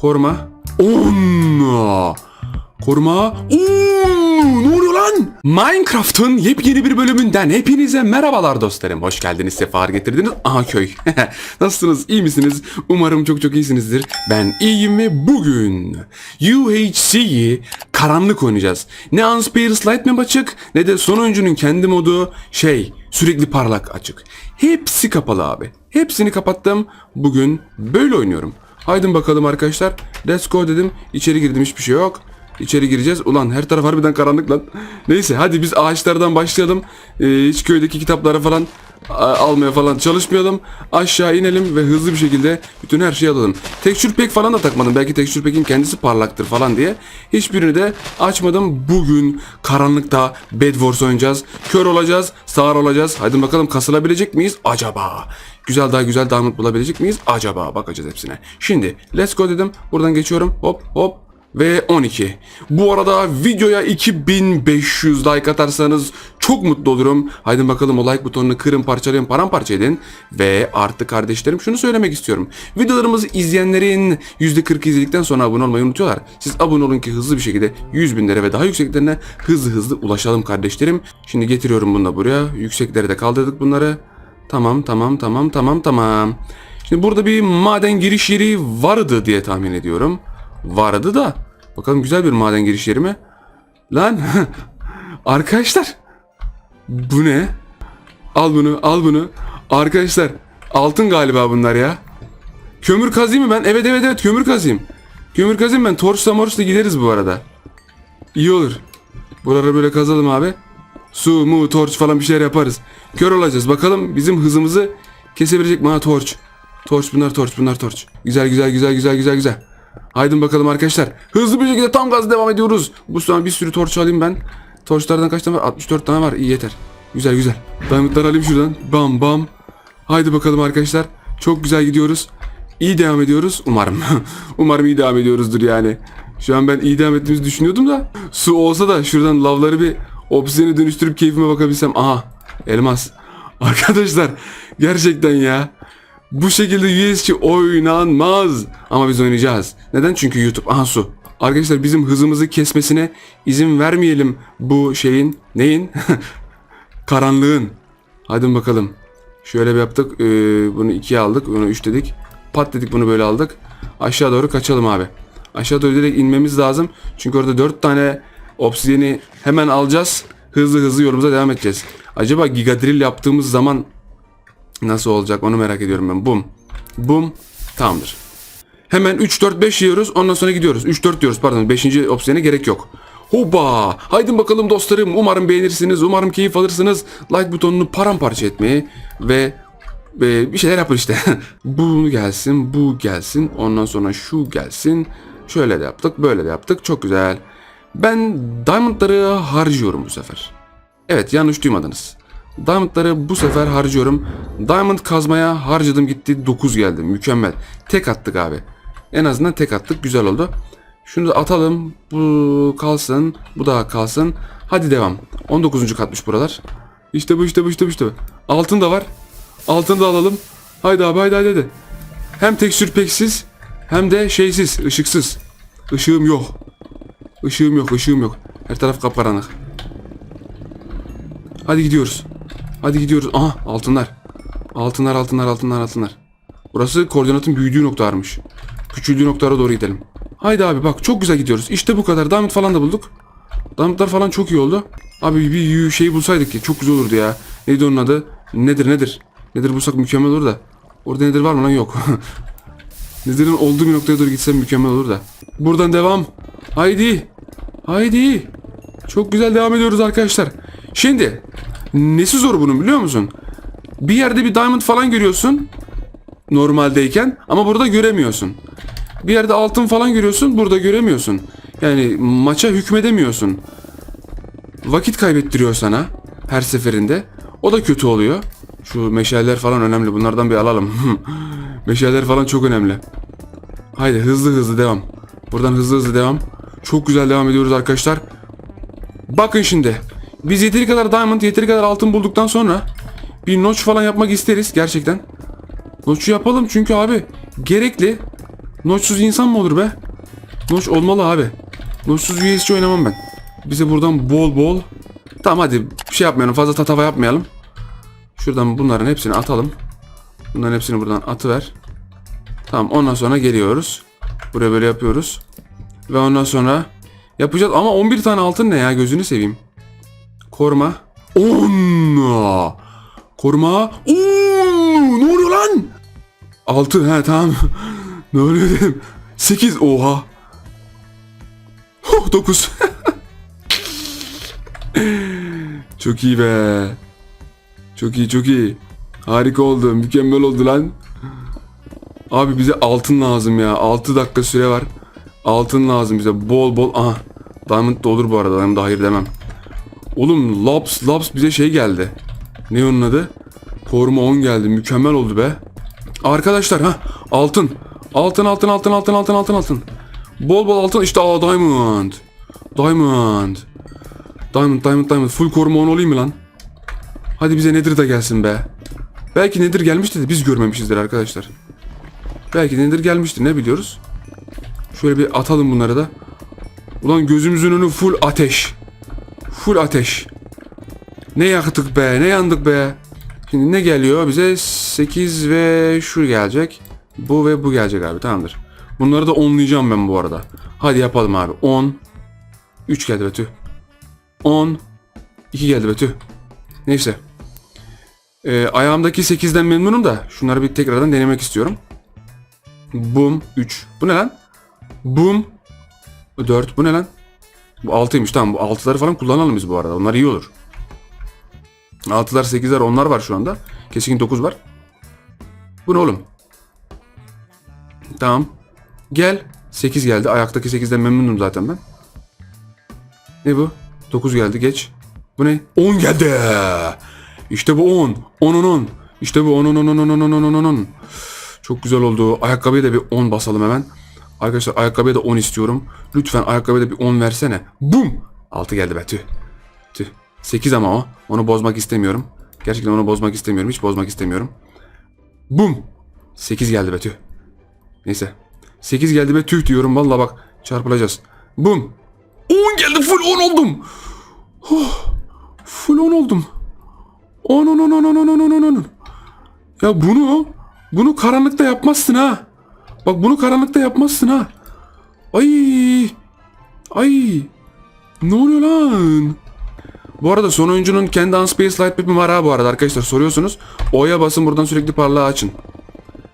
Koruma. 10. Koruma. Oo, ne oluyor lan? Minecraft'ın yepyeni bir bölümünden hepinize merhabalar dostlarım. Hoş geldiniz, sefalar getirdiniz. Aha köy. Nasılsınız, iyi misiniz? Umarım çok çok iyisinizdir. Ben iyiyim ve bugün UHC'yi karanlık oynayacağız. Ne Unspares Light Map açık ne de son oyuncunun kendi modu şey sürekli parlak açık. Hepsi kapalı abi. Hepsini kapattım. Bugün böyle oynuyorum. Haydi bakalım arkadaşlar. Let's go dedim. İçeri girdim hiçbir şey yok. İçeri gireceğiz. Ulan her taraf harbiden karanlık lan. Neyse hadi biz ağaçlardan başlayalım. Ee, hiç köydeki kitapları falan almaya falan çalışmayalım. Aşağı inelim ve hızlı bir şekilde bütün her şeyi alalım. Texture pack falan da takmadım. Belki texture pack'in kendisi parlaktır falan diye. Hiçbirini de açmadım. Bugün karanlıkta Bed oynayacağız. Kör olacağız, sağır olacağız. Hadi bakalım kasılabilecek miyiz acaba? Güzel daha güzel diamond bulabilecek miyiz acaba? Bakacağız hepsine. Şimdi let's go dedim. Buradan geçiyorum. Hop hop ve 12. Bu arada videoya 2500 like atarsanız çok mutlu olurum. Haydi bakalım o like butonunu kırın parçalayın paramparça edin. Ve artık kardeşlerim şunu söylemek istiyorum. Videolarımızı izleyenlerin %40 izledikten sonra abone olmayı unutuyorlar. Siz abone olun ki hızlı bir şekilde 100 binlere ve daha yükseklerine hızlı hızlı ulaşalım kardeşlerim. Şimdi getiriyorum bunu da buraya. Yükseklere de kaldırdık bunları. Tamam tamam tamam tamam tamam. Şimdi burada bir maden giriş yeri vardı diye tahmin ediyorum. Vardı da. Bakalım güzel bir maden giriş yeri mi? Lan arkadaşlar bu ne? Al bunu al bunu. Arkadaşlar altın galiba bunlar ya. Kömür kazayım mı ben? Evet evet evet kömür kazayım. Kömür kazayım ben. Torçla morçla gideriz bu arada. İyi olur. Buraları böyle kazalım abi. Su, mu, torç falan bir şeyler yaparız. Kör olacağız. Bakalım bizim hızımızı kesebilecek mi? Ha torç. Torç bunlar torç bunlar torç. Güzel güzel güzel güzel güzel güzel. Haydi bakalım arkadaşlar. Hızlı bir şekilde tam gaz devam ediyoruz. Bu sonra bir sürü torç alayım ben. Torçlardan kaç tane var? 64 tane var. İyi yeter. Güzel güzel. Diamondları alayım şuradan. Bam bam. Haydi bakalım arkadaşlar. Çok güzel gidiyoruz. İyi devam ediyoruz. Umarım. Umarım iyi devam ediyoruzdur yani. Şu an ben iyi devam ettiğimizi düşünüyordum da. Su olsa da şuradan lavları bir obsidiyene dönüştürüp keyfime bakabilsem. Aha. Elmas. Arkadaşlar. Gerçekten ya. Bu şekilde USC oynanmaz. Ama biz oynayacağız. Neden? Çünkü YouTube. Aha su. Arkadaşlar bizim hızımızı kesmesine izin vermeyelim bu şeyin. Neyin? Karanlığın. Hadi bakalım. Şöyle bir yaptık. Ee, bunu ikiye aldık. Bunu üç dedik. Pat dedik bunu böyle aldık. Aşağı doğru kaçalım abi. Aşağı doğru direkt inmemiz lazım. Çünkü orada dört tane obsidiyeni hemen alacağız. Hızlı hızlı yolumuza devam edeceğiz. Acaba gigadrill yaptığımız zaman Nasıl olacak onu merak ediyorum ben. Bum. Bum. Tamamdır. Hemen 3 4 5 yiyoruz. Ondan sonra gidiyoruz. 3 4 diyoruz pardon. 5. opsiyona gerek yok. Hoba! Haydi bakalım dostlarım. Umarım beğenirsiniz. Umarım keyif alırsınız. Like butonunu paramparça etmeyi ve ve bir şeyler yapın işte. bu gelsin, bu gelsin. Ondan sonra şu gelsin. Şöyle de yaptık, böyle de yaptık. Çok güzel. Ben diamondları harcıyorum bu sefer. Evet yanlış duymadınız. Diamondları bu sefer harcıyorum. Diamond kazmaya harcadım gitti 9 geldi. Mükemmel. Tek attık abi. En azından tek attık. Güzel oldu. Şunu da atalım. Bu kalsın. Bu da kalsın. Hadi devam. 19. katmış buralar. İşte bu işte bu işte bu işte bu. Altın da var. Altını da alalım. Haydi abi haydi haydi. haydi. Hem tekstür peksiz hem de şeysiz, ışıksız. Işığım yok. Işığım yok, ışığım yok. Her taraf kapkaranlık. Hadi gidiyoruz. Hadi gidiyoruz. Aha altınlar. Altınlar altınlar altınlar altınlar. Burası koordinatın büyüdüğü noktalarmış. Küçüldüğü noktalara doğru gidelim. Haydi abi bak çok güzel gidiyoruz. İşte bu kadar. Diamond falan da bulduk. Diamondlar falan çok iyi oldu. Abi bir şey bulsaydık ki çok güzel olurdu ya. Neydi onun adı? Nedir nedir? Nedir bulsak mükemmel olur da. Orada nedir var mı lan yok. Nedir'in olduğu bir noktaya doğru gitsem mükemmel olur da. Buradan devam. Haydi. Haydi. Çok güzel devam ediyoruz arkadaşlar. Şimdi nesi zor bunun biliyor musun? Bir yerde bir diamond falan görüyorsun normaldeyken ama burada göremiyorsun. Bir yerde altın falan görüyorsun burada göremiyorsun. Yani maça hükmedemiyorsun. Vakit kaybettiriyor sana her seferinde. O da kötü oluyor. Şu meşaleler falan önemli. Bunlardan bir alalım. meşaleler falan çok önemli. Haydi hızlı hızlı devam. Buradan hızlı hızlı devam. Çok güzel devam ediyoruz arkadaşlar. Bakın şimdi. Biz yeteri kadar diamond, yeteri kadar altın bulduktan sonra bir notch falan yapmak isteriz gerçekten. Notch'u yapalım çünkü abi gerekli. Noçsuz insan mı olur be? Noç olmalı abi. Noçsuz USC oynamam ben. Bize buradan bol bol. Tamam hadi bir şey yapmayalım. Fazla tatava yapmayalım. Şuradan bunların hepsini atalım. Bunların hepsini buradan atıver. Tamam ondan sonra geliyoruz. Buraya böyle yapıyoruz. Ve ondan sonra yapacağız. Ama 11 tane altın ne ya gözünü seveyim. Koruma. 10. Koruma. Oo, ne oluyor lan? 6 he tamam. ne oluyor dedim. 8 oha. Oh, 9. çok iyi be. Çok iyi çok iyi. Harika oldu. Mükemmel oldu lan. Abi bize altın lazım ya. 6 dakika süre var. Altın lazım bize. Bol bol. Aha. Diamond da olur bu arada. Diamond da hayır demem. Oğlum Laps Laps bize şey geldi. Ne onun adı? Koruma 10 geldi. Mükemmel oldu be. Arkadaşlar ha altın. Altın altın altın altın altın altın altın. Bol bol altın işte aa diamond. Diamond. Diamond diamond diamond. Full koruma 10 olayım mı lan? Hadi bize nedir de gelsin be. Belki nedir gelmiştir de biz görmemişizdir arkadaşlar. Belki nedir gelmiştir ne biliyoruz. Şöyle bir atalım bunları da. Ulan gözümüzün önü full ateş. Full ateş. Ne yaktık be ne yandık be. Şimdi ne geliyor bize 8 ve şu gelecek. Bu ve bu gelecek abi tamamdır. Bunları da onlayacağım ben bu arada. Hadi yapalım abi. 10. 3 geldi be tüh. 10. 2 geldi be tüh. Neyse. Ee, ayağımdaki 8'den memnunum da şunları bir tekrardan denemek istiyorum. Boom 3. Bu ne lan? Boom 4. Bu ne lan? Bu 6'ymış tamam bu 6'ları falan kullanalım biz bu arada. Onlar iyi olur. 6'lar 8'ler onlar var şu anda. Keskin 9 var. Bu ne oğlum? Tamam. Gel. 8 geldi. Ayaktaki 8'den memnunum zaten ben. Ne bu? 9 geldi geç. Bu ne? 10 geldi. İşte bu 10. 10 10 10. İşte bu 10 10 10 10 10 10 10 10 10. Çok güzel oldu. Ayakkabıya da bir 10 basalım hemen. Arkadaşlar ayakkabıya da 10 istiyorum. Lütfen ayakkabıya da bir 10 versene. Bum! 6 geldi be tüh. Tüh. 8 ama o. Onu bozmak istemiyorum. Gerçekten onu bozmak istemiyorum. Hiç bozmak istemiyorum. Bum! 8 geldi be tüh. Neyse. 8 geldi be tüh diyorum. Valla bak çarpılacağız. Bum! 10 geldi full 10 oldum. Oh, full 10 oldum. 10 10 10 10 10 10 10 10 10. Ya bunu bunu karanlıkta yapmazsın ha. Bak bunu karanlıkta yapmazsın ha. Ay. Ay. Ne oluyor lan? Bu arada son oyuncunun kendi Unspace Light Map'i var ha bu arada arkadaşlar soruyorsunuz. O'ya basın buradan sürekli parlağı açın.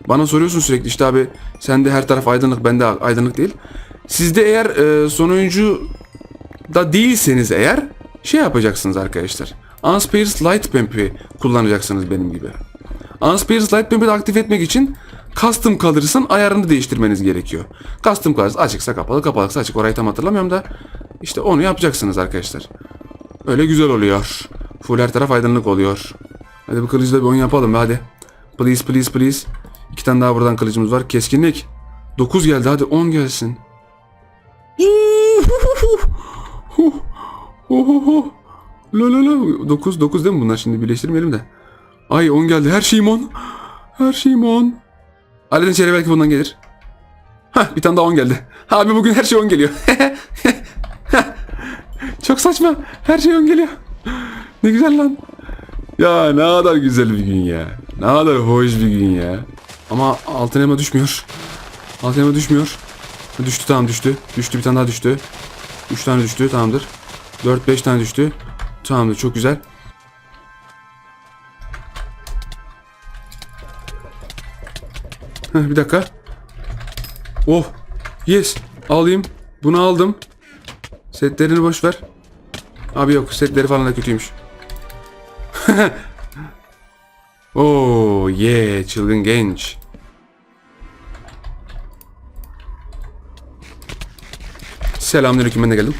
Bana soruyorsun sürekli işte abi sende her taraf aydınlık bende aydınlık değil. Sizde eğer e, son oyuncu da değilseniz eğer şey yapacaksınız arkadaşlar. Unspace Light Map'i kullanacaksınız benim gibi. Unspace Light Map'i aktif etmek için Custom Colors'ın ayarını değiştirmeniz gerekiyor. Custom Colors açıksa kapalı, kapalıksa açık. Orayı tam hatırlamıyorum da işte onu yapacaksınız arkadaşlar. Öyle güzel oluyor. Full her taraf aydınlık oluyor. Hadi bu kılıcı da bir oyun yapalım be hadi. Please please please. İki tane daha buradan kılıcımız var. Keskinlik. 9 geldi hadi 10 gelsin. La la la. 9 9 değil mi bunlar şimdi birleştirmeyelim de. Ay 10 geldi. Her şeyim 10. Her şeyim 10. Aledin içeri belki bundan gelir. Hah bir tane daha 10 geldi. Abi bugün her şey 10 geliyor. Çok saçma. Her şey 10 geliyor. Ne güzel lan. Ya ne kadar güzel bir gün ya. Ne kadar hoş bir gün ya. Ama altın elma düşmüyor. Altın elma düşmüyor. Düştü tamam düştü. Düştü bir tane daha düştü. 3 tane düştü tamamdır. 4-5 tane düştü. Tamamdır çok güzel. Bir dakika. Oh. Yes. Alayım. Bunu aldım. Setlerini boş ver. Abi yok setleri falan da kötüymüş. oh yeah çılgın genç. Selamünaleyküm ben de geldim.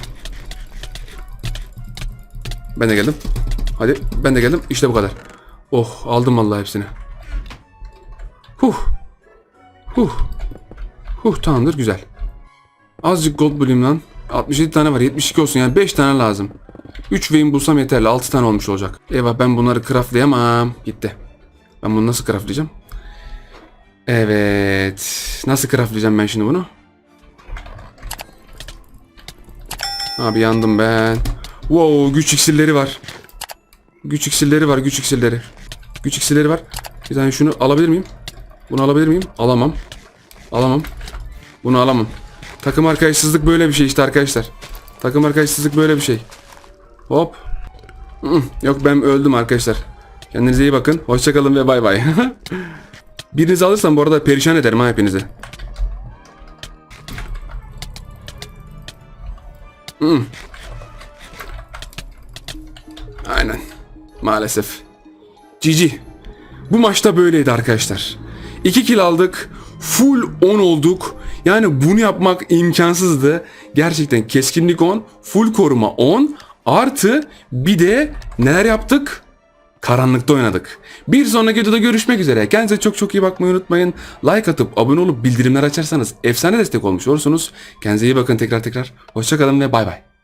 Ben de geldim. Hadi ben de geldim. İşte bu kadar. Oh aldım vallahi hepsini. Huh. Huh. Huh tamamdır güzel. Azıcık gold bulayım lan. 67 tane var 72 olsun yani 5 tane lazım. 3 vein bulsam yeterli 6 tane olmuş olacak. Eyvah ben bunları craftlayamam. Gitti. Ben bunu nasıl craftlayacağım? Evet. Nasıl craftlayacağım ben şimdi bunu? Abi yandım ben. Wow güç iksirleri var. Güç iksirleri var güç iksirleri. Güç iksirleri var. Bir tane şunu alabilir miyim? Bunu alabilir miyim? Alamam. Alamam. Bunu alamam. Takım arkadaşsızlık böyle bir şey işte arkadaşlar. Takım arkadaşsızlık böyle bir şey. Hop. Hı, Yok ben öldüm arkadaşlar. Kendinize iyi bakın. Hoşçakalın ve bay bay. Birinizi alırsam bu arada perişan ederim ha hepinizi. Hı. Aynen. Maalesef. Cici. Bu maçta böyleydi arkadaşlar. 2 kill aldık. Full 10 olduk. Yani bunu yapmak imkansızdı. Gerçekten keskinlik 10, full koruma 10 artı bir de neler yaptık? Karanlıkta oynadık. Bir sonraki videoda görüşmek üzere. Kendinize çok çok iyi bakmayı unutmayın. Like atıp abone olup bildirimler açarsanız efsane destek olmuş olursunuz. Kendinize iyi bakın tekrar tekrar. Hoşçakalın ve bay bay.